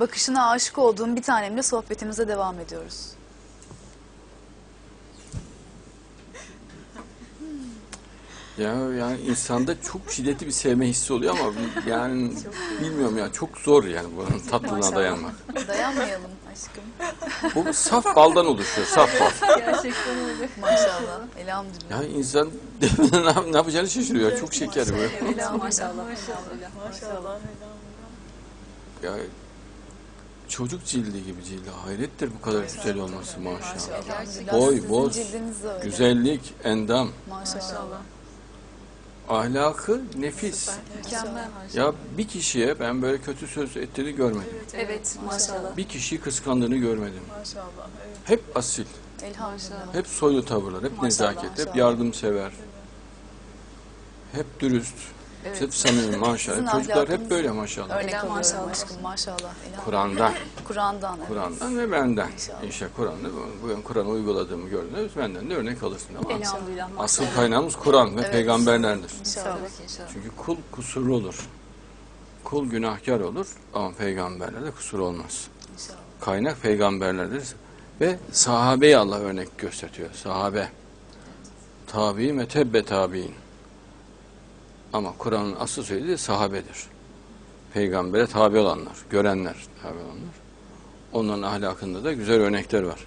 bakışına aşık olduğum bir tanemle sohbetimize devam ediyoruz. Ya yani insanda çok şiddetli bir sevme hissi oluyor ama yani bilmiyorum ya çok zor yani bunun tatlılığına Maşallah. dayanmak. Dayanmayalım aşkım. Bu saf baldan oluşuyor, saf bal. Gerçekten öyle. Maşallah. Elhamdülillah. Ya insan ne, ne yapacağını şaşırıyor. Çok şeker bu. Elhamdülillah. Maşallah. Maşallah. Ya çocuk cildi gibi cildi. Hayrettir bu kadar güzel olması maşallah. Elhamdülillah. Boy, boz, cildiniz de öyle. Güzellik, endam, Maşallah. ahlakı nefis. Mükemmel. Ya bir kişiye ben böyle kötü söz ettiğini görmedim. Evet maşallah. Bir kişiyi kıskandığını görmedim. Maşallah. Evet. Hep asil, Elhamdülillah. hep soylu tavırlar, hep Maşallah, nezaket, hep maşallah. yardımsever. Hep dürüst, Evet. hep samimi maşallah. Sizin Çocuklar hep ahlakınız- böyle maşallah. Örnek alıyorum maşallah. aşkım maşallah. Elhamdülillah. Kur'an'dan, Kur'an'dan. evet. Kur'an'dan ve benden. İnşallah. İnşallah Kur'an'da bugün Kur'an'ı uyguladığımı gördünüz. Benden de örnek alırsın ama Elhamdülillah. asıl kaynağımız Kur'an ve Evet. peygamberlerdir. İnşallah. Çünkü kul kusurlu olur. Kul günahkar olur ama peygamberlerde kusur olmaz. İnşallah. Kaynak peygamberlerdir ve sahabeyi Allah örnek gösteriyor. Sahabe. Tabi ve tebbe tabi'in. Ama Kur'an'ın asıl söylediği sahabedir. Peygambere tabi olanlar, görenler tabi olanlar. Onların ahlakında da güzel örnekler var.